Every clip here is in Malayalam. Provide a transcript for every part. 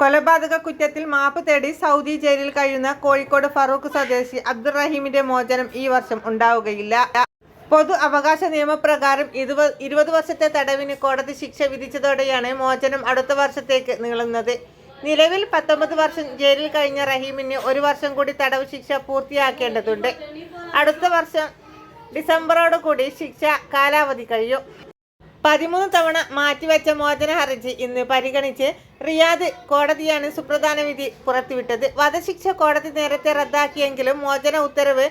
കൊലപാതക കുറ്റത്തിൽ മാപ്പ് തേടി സൗദി ജയിലിൽ കഴിയുന്ന കോഴിക്കോട് ഫറൂഖ് സ്വദേശി അബ്ദുറഹീമിന്റെ മോചനം ഈ വർഷം ഉണ്ടാവുകയില്ല. പൊതു അവകാശ നിയമപ്രകാരം ഇരുപത് ഇരുപത് വർഷത്തെ തടവിന് കോടതി ശിക്ഷ വിധിച്ചതോടെയാണ് മോചനം അടുത്ത വർഷത്തേക്ക് നീളുന്നത്. നിലവിൽ പത്തൊമ്പത് വർഷം ജയിലിൽ കഴിഞ്ഞ റഹീമിന് ഒരു വർഷം കൂടി തടവ് ശിക്ഷ പൂർത്തിയാക്കേണ്ടതുണ്ട്. അടുത്ത വർഷം ഡിസംബറോടുകൂടി ശിക്ഷ കാലാവധി കഴിയും. പതിമൂന്ന് തവണ മാറ്റിവെച്ച മോചന ഹർജി ഇന്ന് പരിഗണിച്ച് റിയാദ് കോടതിയാണ് സുപ്രധാന വിധി പുറത്തുവിട്ടത്. വധശിക്ഷ കോടതി നേരത്തെ റദ്ദാക്കിയെങ്കിലും മോചന ഉത്തരവ്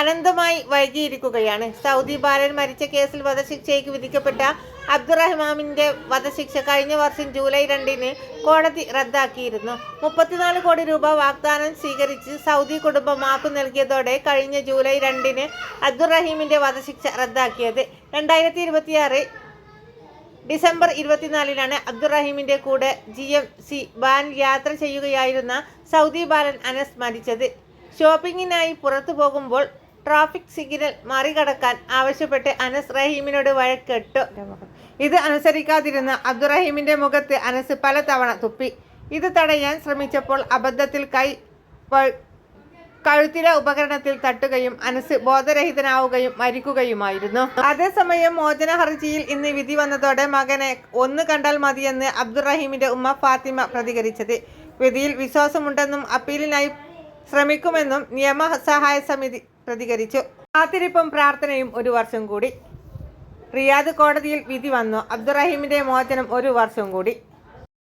അനന്തമായി വൈകിയിരിക്കുകയാണ്. സൗദി ബാലൻ മരിച്ച കേസിൽ വധശിക്ഷയ്ക്ക് വിധിക്കപ്പെട്ട അബ്ദുറഹ്മാമിന്റെ വധശിക്ഷ കഴിഞ്ഞ വർഷം ജൂലൈ രണ്ടിന് കോടതി റദ്ദാക്കിയിരുന്നു. മുപ്പത്തിനാല് കോടി രൂപ വാഗ്ദാനം സ്വീകരിച്ച് സൗദി കുടുംബം മാപ്പ് നൽകിയതോടെ കഴിഞ്ഞ ജൂലൈ രണ്ടിന് അബ്ദുറഹീമിന്റെ വധശിക്ഷ റദ്ദാക്കിയത്. രണ്ടായിരത്തി ഡിസംബർ ഇരുപത്തിനാലിനാണ് അബ്ദുറഹീമിന്റെ കൂടെ ജി എം സി വാൻ യാത്ര ചെയ്യുകയായിരുന്ന സൗദി ബാലൻ അനസ് മരിച്ചത്. ഷോപ്പിങ്ങിനായി പുറത്തു പോകുമ്പോൾ ട്രാഫിക് സിഗ്നൽ മറികടക്കാൻ ആവശ്യപ്പെട്ട് അനസ് റഹീമിനോട് വഴക്കെട്ടു. ഇത് അനുസരിക്കാതിരുന്ന അബ്ദുറഹീമിന്റെ മുഖത്ത് അനസ് പലതവണ തുപ്പി. ഇത് തടയാൻ ശ്രമിച്ചപ്പോൾ അബദ്ധത്തിൽ കൈ കഴുത്തിലെ ഉപകരണത്തിൽ തട്ടുകയും അനസ് ബോധരഹിതനാവുകയും മരിക്കുകയുമായിരുന്നു. അതേസമയം മോചന ഹർജിയിൽ ഇന്ന് വിധി വന്നതോടെ മകനെ ഒന്ന് കണ്ടാൽ മതിയെന്ന് അബ്ദുറഹീമിന്റെ ഉമ്മ ഫാത്തിമ പ്രതികരിച്ചത്. വിധിയിൽ വിശ്വാസമുണ്ടെന്നും അപ്പീലിനായി ശ്രമിക്കുമെന്നും നിയമ സഹായ സമിതി പ്രതികരിച്ചു. കാത്തിരിപ്പും പ്രാർത്ഥനയും ഒരു വർഷം കൂടി. റിയാദ് കോടതിയിൽ വിധി വന്നു. അബ്ദുറഹീമിന്റെ മോചനം ഒരു വർഷം കൂടി.